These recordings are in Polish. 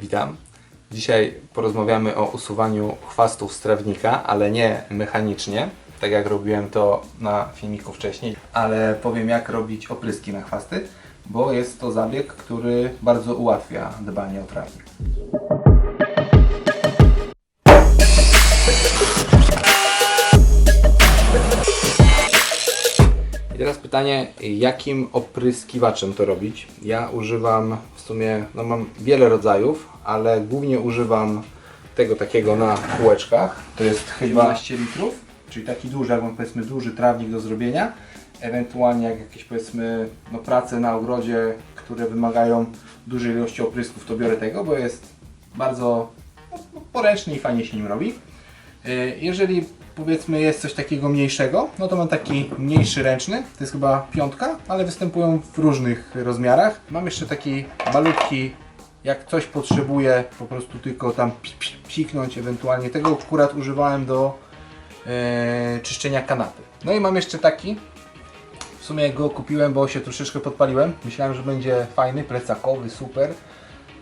Witam. Dzisiaj porozmawiamy o usuwaniu chwastów z trawnika, ale nie mechanicznie, tak jak robiłem to na filmiku wcześniej, ale powiem jak robić opryski na chwasty, bo jest to zabieg, który bardzo ułatwia dbanie o trawnik. Teraz pytanie, jakim opryskiwaczem to robić? Ja używam w sumie, no mam wiele rodzajów, ale głównie używam tego takiego na kółeczkach. To jest chyba 12 litrów, czyli taki duży, jak mam powiedzmy duży trawnik do zrobienia. Ewentualnie jak jakieś powiedzmy no, prace na ogrodzie, które wymagają dużej ilości oprysków, to biorę tego, bo jest bardzo no, poręczny i fajnie się nim robi. Y, Jeżeli powiedzmy jest coś takiego mniejszego, no to mam taki mniejszy ręczny, to jest chyba piątka, ale występują w różnych rozmiarach. Mam jeszcze taki malutki, jak coś potrzebuję po prostu tylko tam psiknąć ewentualnie. Tego akurat używałem do e, czyszczenia kanapy. No i mam jeszcze taki, w sumie go kupiłem, bo się troszeczkę podpaliłem. Myślałem, że będzie fajny, plecakowy, super,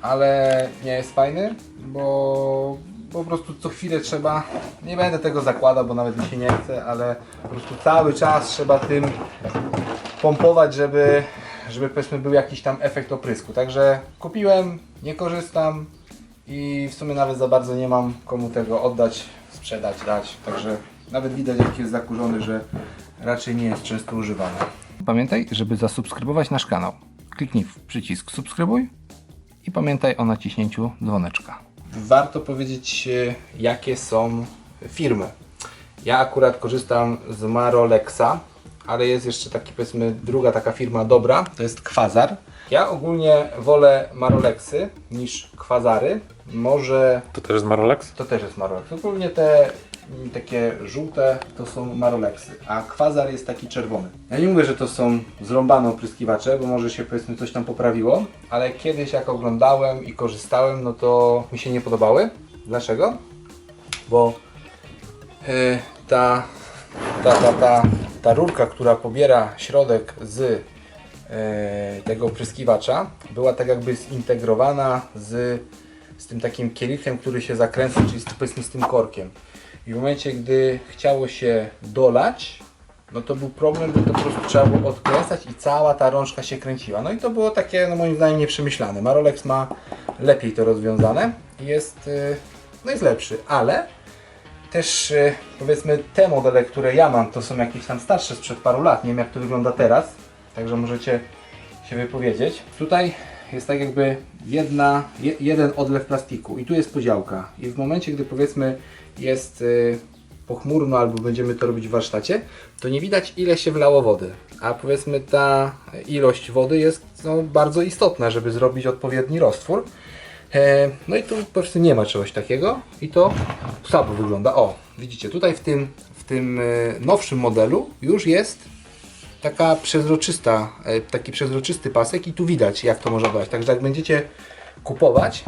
ale nie jest fajny, bo po prostu co chwilę trzeba, nie będę tego zakładał, bo nawet mi się nie chce, ale po prostu cały czas trzeba tym pompować, żeby, żeby powiedzmy był jakiś tam efekt oprysku. Także kupiłem, nie korzystam i w sumie nawet za bardzo nie mam komu tego oddać, sprzedać, dać. Także nawet widać jaki jest zakurzony, że raczej nie jest często używany. Pamiętaj, żeby zasubskrybować nasz kanał. Kliknij w przycisk subskrybuj i pamiętaj o naciśnięciu dzwoneczka. Warto powiedzieć, e, jakie są firmy. Ja akurat korzystam z Marolexa, ale jest jeszcze taki powiedzmy druga taka firma dobra, to jest Kwazar. Ja ogólnie wolę Marolexy niż Kwazary. Może To też jest Marolex? to też jest Marolex. Ogólnie te mm, takie żółte to są Marolexy, a Kwazar jest taki czerwony. Ja nie mówię, że to są zrąbane opryskiwacze, bo może się powiedzmy coś tam poprawiło, ale kiedyś jak oglądałem i korzystałem, no to mi się nie podobały. Dlaczego? Bo yy, ta, ta, ta, ta, ta rurka, która pobiera środek z e, tego opryskiwacza była tak jakby zintegrowana z, z tym takim kielichem, który się zakręca, czyli z, powiedzmy z tym korkiem. I w momencie, gdy chciało się dolać, no to był problem, bo to po prostu trzeba było odkręcać i cała ta rączka się kręciła. No i to było takie, no moim zdaniem, nieprzemyślane. Marolex ma lepiej to rozwiązane i jest, y, no jest lepszy, ale też y, powiedzmy te modele, które ja mam, to są jakieś tam starsze sprzed paru lat. Nie wiem jak to wygląda teraz, także możecie się wypowiedzieć. Tutaj jest tak jakby jedna, je, jeden odlew plastiku i tu jest podziałka. I w momencie, gdy powiedzmy jest y, pochmurno albo będziemy to robić w warsztacie, to nie widać ile się wlało wody. A powiedzmy ta ilość wody jest no, bardzo istotna, żeby zrobić odpowiedni roztwór. E, No i tu po prostu nie ma czegoś takiego i to słabo wygląda. O, widzicie, tutaj w tym, w tym e, nowszym modelu już jest taka przezroczysta, e, taki przezroczysty pasek i tu widać jak to można dać. Także jak będziecie kupować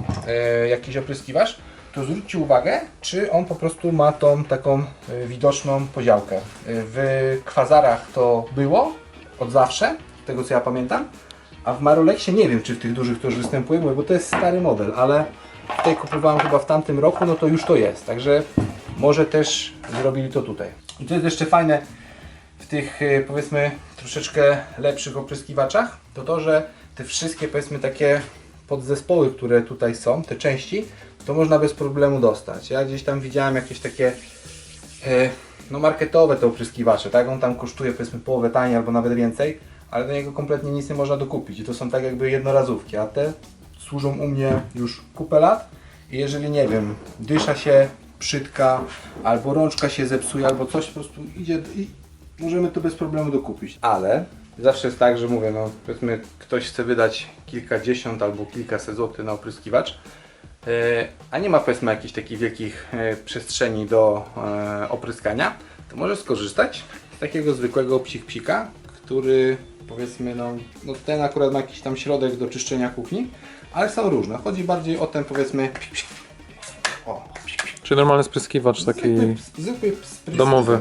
jakiś opryskiwacz, to zwróćcie uwagę, czy on po prostu ma tą taką widoczną podziałkę. E, W kwazarach to było od zawsze, z tego co ja pamiętam, a w Marolexie nie wiem, czy w tych dużych to już występuje, bo to jest stary model, ale tutaj kupowałem chyba w tamtym roku, no to już to jest. Także może też zrobili to tutaj. I to jest jeszcze fajne w tych e, powiedzmy troszeczkę lepszych opryskiwaczach, to to, że te wszystkie powiedzmy takie podzespoły, które tutaj są, te części, to można bez problemu dostać. Ja gdzieś tam widziałem jakieś takie e, no marketowe te opryskiwacze, tak? On tam kosztuje powiedzmy połowę taniej albo nawet więcej, ale do niego kompletnie nic nie można dokupić. I to są tak jakby jednorazówki, a te służą u mnie już kupę lat i jeżeli nie wiem, dysza się przytka, albo rączka się zepsuje, albo coś po prostu idzie i możemy to bez problemu dokupić. Ale zawsze jest tak, że mówię, no powiedzmy ktoś chce wydać kilkadziesiąt albo kilkaset złotych na opryskiwacz, e, a nie ma powiedzmy jakichś takich wielkich e, przestrzeni do e, opryskania, to może skorzystać z takiego zwykłego psik-psika, który powiedzmy, no, no ten akurat ma jakiś tam środek do czyszczenia kuchni, ale są różne. Chodzi bardziej o ten powiedzmy. O. Czyli normalny spryskiwacz taki... Zwykły, zwykły spryskiwacz. domowy.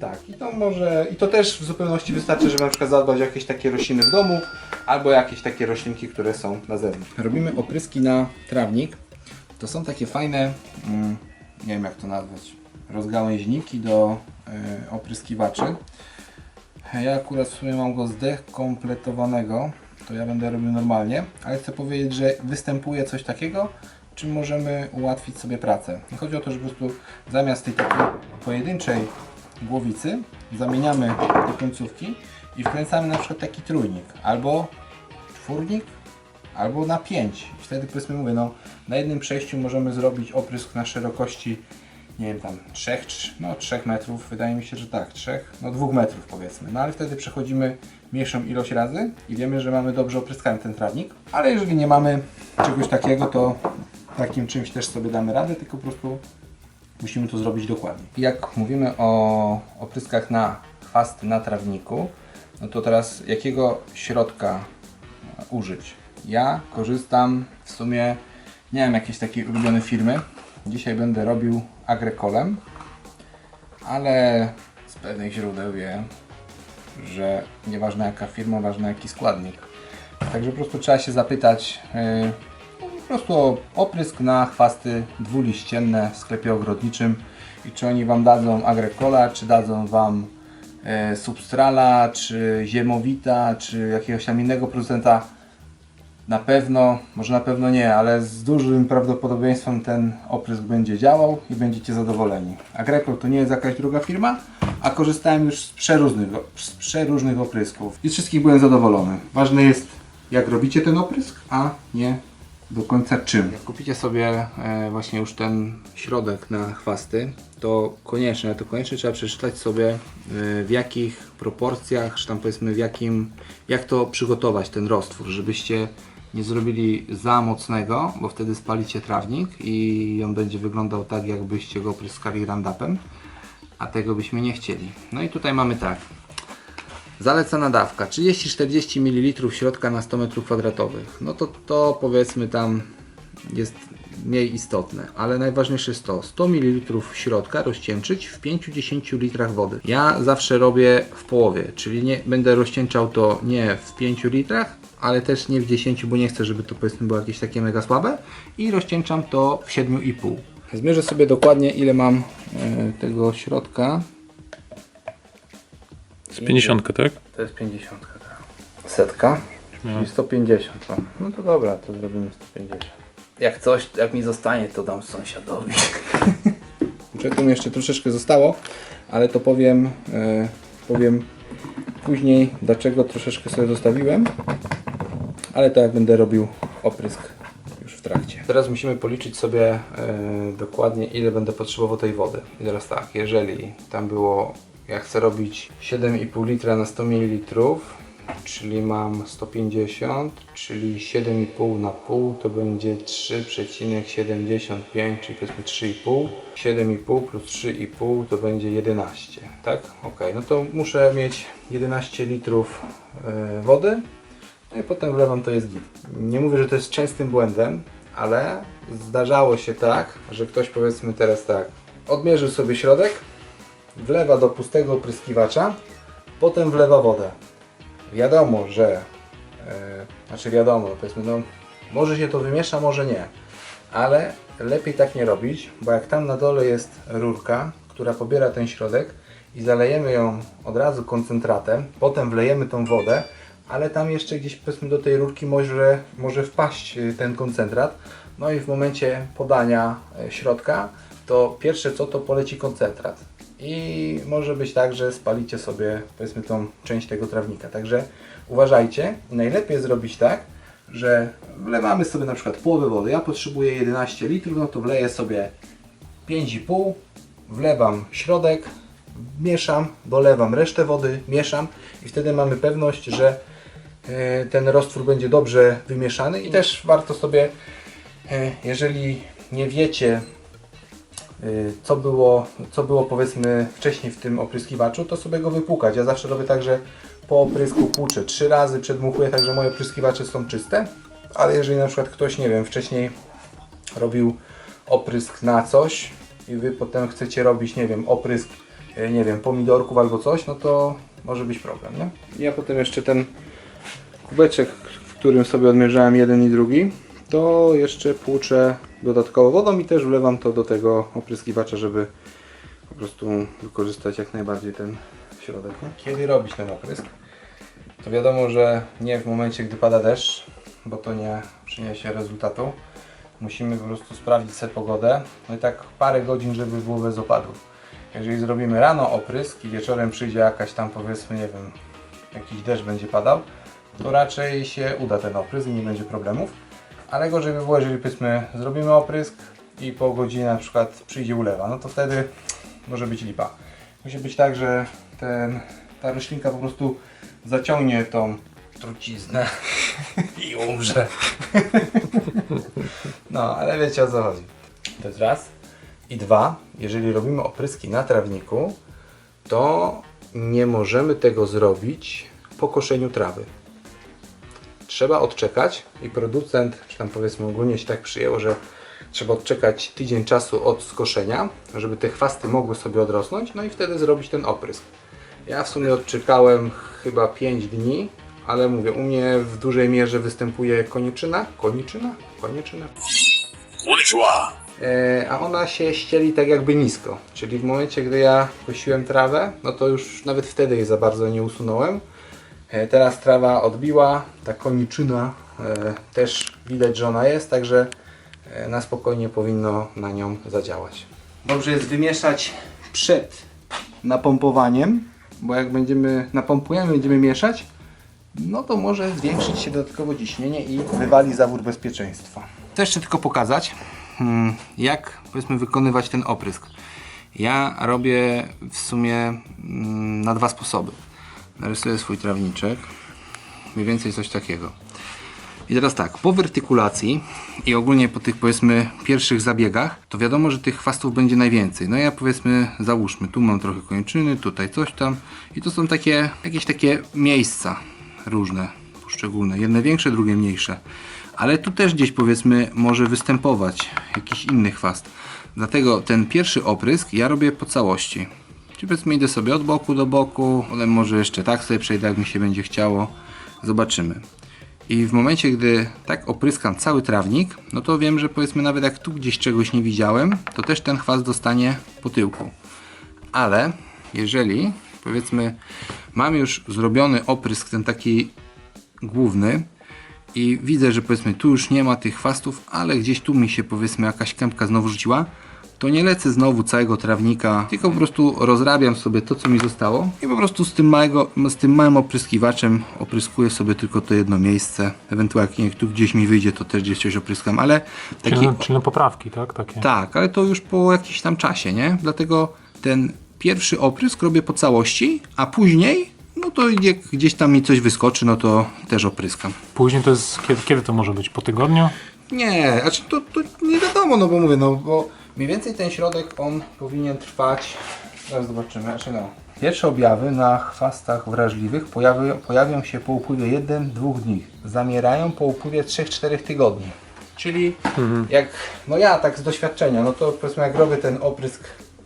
Tak, i to może, i to też w zupełności wystarczy, żeby na przykład zadbać o jakieś takie rośliny w domu, albo jakieś takie roślinki, które są na zewnątrz. Robimy opryski na trawnik To są takie fajne, mm, nie wiem jak to nazwać, rozgałęźniki do y, opryskiwaczy. Ja akurat w sumie mam go zdekompletowanego, to ja będę robił normalnie, ale chcę powiedzieć, że występuje coś takiego, czym możemy ułatwić sobie pracę. Chodzi o to, że po prostu zamiast tej takiej pojedynczej głowicy zamieniamy te końcówki i wkręcamy na przykład taki trójnik albo czwórnik, albo na 5. I wtedy powiedzmy mówię, no na jednym przejściu możemy zrobić oprysk na szerokości nie wiem tam 3, no 3 metrów, wydaje mi się, że tak, 3, no 2 metrów powiedzmy. No ale wtedy przechodzimy mniejszą ilość razy i wiemy, że mamy dobrze opryskany ten trawnik. Ale jeżeli nie mamy czegoś takiego, to takim czymś też sobie damy radę, tylko po prostu musimy to zrobić dokładnie. Jak mówimy o opryskach na chwasty na trawniku, no to teraz jakiego środka e, użyć? Ja korzystam w sumie, nie wiem, jakiejś takiej ulubionej firmy. Dzisiaj będę robił agrekolem, ale z pewnych źródeł wiem, że nieważne jaka firma, ważne jaki składnik. Także po prostu trzeba się zapytać yy, po prostu o oprysk na chwasty dwuliścienne w sklepie ogrodniczym i czy oni Wam dadzą agrekola, czy dadzą Wam e, substrala, czy ziemowita, czy jakiegoś tam innego producenta. Na pewno, może na pewno nie, ale z dużym prawdopodobieństwem ten oprysk będzie działał i będziecie zadowoleni. Agricol to nie jest jakaś druga firma, a korzystałem już z przeróżnych, z przeróżnych oprysków i z wszystkich byłem zadowolony. Ważne jest jak robicie ten oprysk, a nie do końca czym. Jak kupicie sobie e, właśnie już ten środek na chwasty, to koniecznie, to koniecznie trzeba przeczytać sobie e, w jakich proporcjach, czy tam powiedzmy w jakim, jak to przygotować ten roztwór, żebyście nie zrobili za mocnego, bo wtedy spalicie trawnik i on będzie wyglądał tak, jakbyście go pryskali randapem, a tego byśmy nie chcieli. No i tutaj mamy tak. Zalecana dawka 30-40 ml środka na 100 m2. No to to powiedzmy tam jest mniej istotne, ale najważniejsze jest to 100 ml środka rozcieńczyć w 5-10 litrach wody. Ja zawsze robię w połowie, czyli nie będę rozcieńczał to nie w 5 litrach, ale też nie w 10, bo nie chcę, żeby to powiedzmy było jakieś takie mega słabe i rozcieńczam to w 7,5. Zmierzę sobie dokładnie ile mam e, tego środka. Z 50, tak? To jest 50, tak. Setka, czyli 150. No. no to dobra, to zrobimy 150. Jak coś, jak mi zostanie, to dam sąsiadowi. Tu mi jeszcze troszeczkę zostało, ale to powiem, e, powiem później, dlaczego troszeczkę sobie zostawiłem. Ale to jak będę robił oprysk już w trakcie. Teraz musimy policzyć sobie e, dokładnie ile będę potrzebował tej wody. I teraz tak, jeżeli tam było, ja chcę robić 7,5 litra na 100 ml, czyli mam 150, czyli 7,5 na pół to będzie 3,75, czyli powiedzmy 3,5. 7,5 plus 3,5 to będzie 11, tak? Ok, no to muszę mieć 11 litrów e, wody. No i potem wlewam to jest git. Nie mówię, że to jest częstym błędem, ale zdarzało się tak, że ktoś powiedzmy teraz tak, odmierzył sobie środek, wlewa do pustego opryskiwacza, potem wlewa wodę. Wiadomo, że, e, znaczy wiadomo, powiedzmy, no, może się to wymiesza, może nie, ale lepiej tak nie robić, bo jak tam na dole jest rurka, która pobiera ten środek i zalejemy ją od razu koncentratem, potem wlejemy tą wodę, ale tam jeszcze gdzieś powiedzmy do tej rurki może, może wpaść y, ten koncentrat, no i w momencie podania e, środka, to pierwsze co to poleci koncentrat. I może być tak, że spalicie sobie powiedzmy tą część tego trawnika. Także uważajcie, najlepiej zrobić tak, że wlewamy sobie na przykład połowę wody. Ja potrzebuję 11 litrów, no to wleję sobie 5,5, wlewam środek, mieszam, dolewam resztę wody, mieszam i wtedy mamy pewność, że e, ten roztwór będzie dobrze wymieszany i też warto sobie, e, jeżeli nie wiecie co było, co było powiedzmy wcześniej w tym opryskiwaczu, to sobie go wypłukać. Ja zawsze robię tak, że po oprysku płuczę trzy razy, przedmuchuję, tak że moje opryskiwacze są czyste. Ale jeżeli na przykład ktoś, nie wiem, wcześniej robił oprysk na coś i Wy potem chcecie robić, nie wiem, oprysk, y, nie wiem, pomidorków albo coś, no to może być problem, nie? Ja potem jeszcze ten kubeczek, w którym sobie odmierzałem jeden i drugi, to jeszcze płuczę dodatkowo wodą i też wlewam to do tego opryskiwacza, żeby po prostu wykorzystać jak najbardziej ten środek. Nie? Kiedy robić ten oprysk? To wiadomo, że nie w momencie, gdy pada deszcz, bo to nie przyniesie rezultatu. Musimy po prostu sprawdzić sobie pogodę. No i tak parę godzin, żeby było bez opadów. Jeżeli zrobimy rano oprysk i wieczorem przyjdzie jakaś tam powiedzmy, nie wiem, jakiś deszcz będzie padał, to raczej się uda ten oprysk i nie będzie problemów. Ale gorzej by było, jeżeli powiedzmy zrobimy oprysk i po godzinie na przykład przyjdzie ulewa, no to wtedy może być lipa. Musi być tak, że ten, ta roślinka po prostu zaciągnie tą truciznę i umrze. No, ale wiecie o co chodzi. To jest raz. I dwa, jeżeli robimy opryski na trawniku, to nie możemy tego zrobić po koszeniu trawy. Trzeba odczekać i producent, czy tam powiedzmy ogólnie się tak przyjęło, że trzeba odczekać tydzień czasu od skoszenia, żeby te chwasty mogły sobie odrosnąć, no i wtedy zrobić ten oprysk. Ja w sumie odczekałem chyba 5 dni, ale mówię, u mnie w dużej mierze występuje koniczyna. Koniczyna? Koniczyna? E, a ona się ścieli tak jakby nisko. Czyli w momencie, gdy ja kosiłem trawę, no to już nawet wtedy jej za bardzo nie usunąłem. E, teraz trawa odbiła, ta koniczyna e, też widać, że ona jest, także e, na spokojnie powinno na nią zadziałać. Dobrze jest wymieszać przed napompowaniem, bo jak będziemy napompujemy, będziemy mieszać, no to może zwiększyć się dodatkowo ciśnienie i wywali zawór bezpieczeństwa. Chcę jeszcze tylko pokazać, hmm, jak powiedzmy wykonywać ten oprysk. Ja robię w sumie mm, na dwa sposoby. Narysuję swój trawniczek, mniej więcej coś takiego. I teraz tak, po wertykulacji i ogólnie po tych powiedzmy pierwszych zabiegach, to wiadomo, że tych chwastów będzie najwięcej. No ja powiedzmy, załóżmy, tu mam trochę kończyny, tutaj coś tam i to są takie, jakieś takie miejsca różne, poszczególne. Jedne większe, drugie mniejsze. Ale tu też gdzieś powiedzmy może występować jakiś inny chwast. Dlatego ten pierwszy oprysk ja robię po całości. Czyli powiedzmy idę sobie od boku do boku, potem może jeszcze tak sobie przejdę jak mi się będzie chciało. Zobaczymy. I w momencie, gdy tak opryskam cały trawnik, no to wiem, że powiedzmy nawet jak tu gdzieś czegoś nie widziałem, to też ten chwast dostanie po tyłku. Ale jeżeli powiedzmy mam już zrobiony oprysk ten taki główny i widzę, że powiedzmy tu już nie ma tych chwastów, ale gdzieś tu mi się powiedzmy jakaś kępka znowu rzuciła, to nie lecę znowu całego trawnika, tylko po prostu rozrabiam sobie to, co mi zostało i po prostu z tym, małego, z tym małym opryskiwaczem opryskuję sobie tylko to jedno miejsce. Ewentualnie jak tu gdzieś mi wyjdzie, to też gdzieś coś opryskam, ale taki... Czyli, czyli na poprawki, tak? Takie. Tak, ale to już po jakimś tam czasie, nie? Dlatego ten pierwszy oprysk robię po całości, a później, no to jak gdzieś tam mi coś wyskoczy, no to też opryskam. Później to jest, kiedy, kiedy to może być? Po tygodniu? Nie, znaczy to, to nie wiadomo, no bo mówię, no bo mniej więcej ten środek on powinien trwać, zaraz zobaczymy, znaczy no. Pierwsze objawy na chwastach wrażliwych pojawi, pojawią się po upływie 1-2 dni. Zamierają po upływie 3-4 tygodni. Czyli jak, no ja tak z doświadczenia, no to powiedzmy jak robię ten oprysk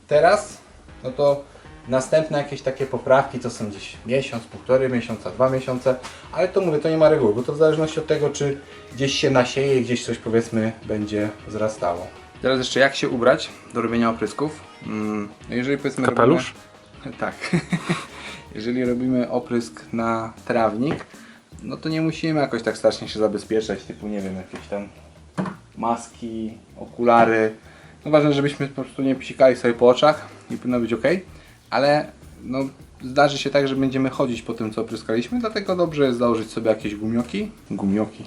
teraz, no to następne jakieś takie poprawki to są gdzieś miesiąc, półtorej miesiąca, dwa miesiące, ale to mówię, to nie ma reguły, bo to w zależności od tego, czy gdzieś się nasieje, gdzieś coś powiedzmy będzie wzrastało. Teraz jeszcze jak się ubrać do robienia oprysków? Mm, no jeżeli powiedzmy Kapelusz? Robimy, tak. jeżeli robimy oprysk na trawnik, no to nie musimy jakoś tak strasznie się zabezpieczać, typu nie wiem, jakieś tam maski, okulary. No ważne, żebyśmy po prostu nie psikali sobie po oczach i powinno być ok, ale no, zdarzy się tak, że będziemy chodzić po tym, co opryskaliśmy, dlatego dobrze jest założyć sobie jakieś gumioki. Gumioki.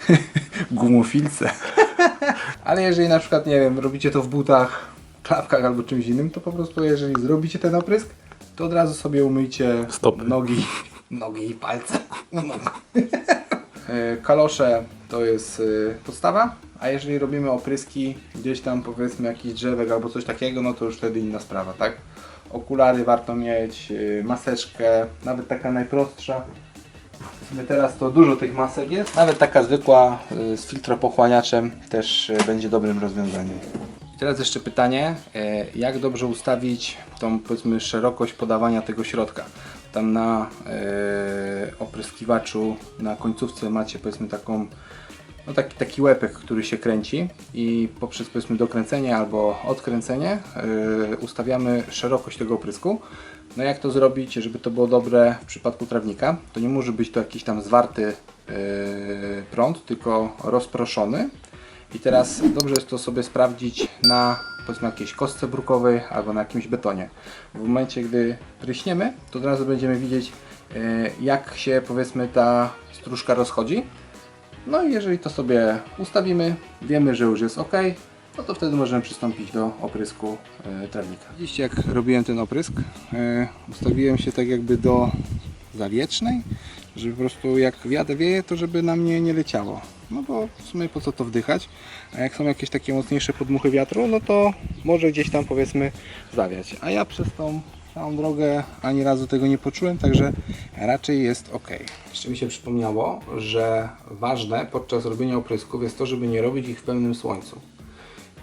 Gumofilce. Ale jeżeli na przykład, nie wiem, robicie to w butach, klapkach albo czymś innym, to po prostu jeżeli zrobicie ten oprysk, to od razu sobie umyjcie Stopy. nogi, nogi i palce. No, E, Kalosze to jest e, podstawa, a jeżeli robimy opryski gdzieś tam powiedzmy jakiś drzewek albo coś takiego, no to już wtedy inna sprawa, tak? Okulary warto mieć, e, maseczkę, nawet taka najprostsza. Teraz to dużo tych masek jest. Nawet taka zwykła e, z filtropochłaniaczem też e, będzie dobrym rozwiązaniem. Teraz jeszcze pytanie, e, jak dobrze ustawić tą powiedzmy szerokość podawania tego środka. Tam na e, opryskiwaczu na końcówce macie powiedzmy taką no taki, taki łepek, który się kręci i poprzez powiedzmy dokręcenie albo odkręcenie yy, ustawiamy szerokość tego oprysku. No jak to zrobić, żeby to było dobre w przypadku trawnika? To nie może być to jakiś tam zwarty yy, prąd, tylko rozproszony. I teraz dobrze jest to sobie sprawdzić na powiedzmy jakiejś kostce brukowej albo na jakimś betonie. W momencie, gdy pryśniemy, to od razu będziemy widzieć yy, jak się powiedzmy ta stróżka rozchodzi. No i jeżeli to sobie ustawimy, wiemy, że już jest ok, no to wtedy możemy przystąpić do oprysku e, trawnika. Widzicie jak robiłem ten oprysk? E, ustawiłem się tak jakby do zawiecznej, żeby po prostu jak wiatr wieje, to żeby na mnie nie leciało. No bo w sumie po co to wdychać? A jak są jakieś takie mocniejsze podmuchy wiatru, no to może gdzieś tam powiedzmy zawiać. A ja przez tą całą drogę ani razu tego nie poczułem, także raczej jest ok. Jeszcze mi się przypomniało, że ważne podczas robienia oprysków jest to, żeby nie robić ich w pełnym słońcu.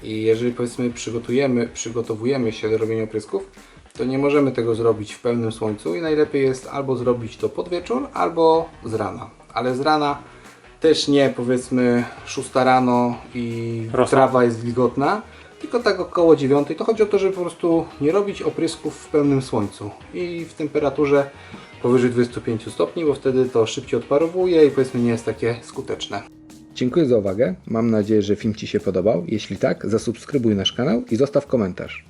I jeżeli powiedzmy przygotujemy, przygotowujemy się do robienia oprysków, to nie możemy tego zrobić w pełnym słońcu i najlepiej jest albo zrobić to pod wieczór, albo z rana. Ale z rana też nie powiedzmy 6 rano i Rosa. trawa jest wilgotna, tylko tak około 9. To chodzi o to, żeby po prostu nie robić oprysków w pełnym słońcu i w temperaturze powyżej 25 stopni, bo wtedy to szybciej odparowuje i powiedzmy nie jest takie skuteczne. Dziękuję za uwagę. Mam nadzieję, że film Ci się podobał. Jeśli tak, zasubskrybuj nasz kanał i zostaw komentarz.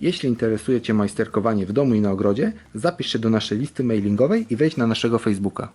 Jeśli interesuje Cię majsterkowanie w domu i na ogrodzie, zapisz się do naszej listy mailingowej i wejdź na naszego Facebooka.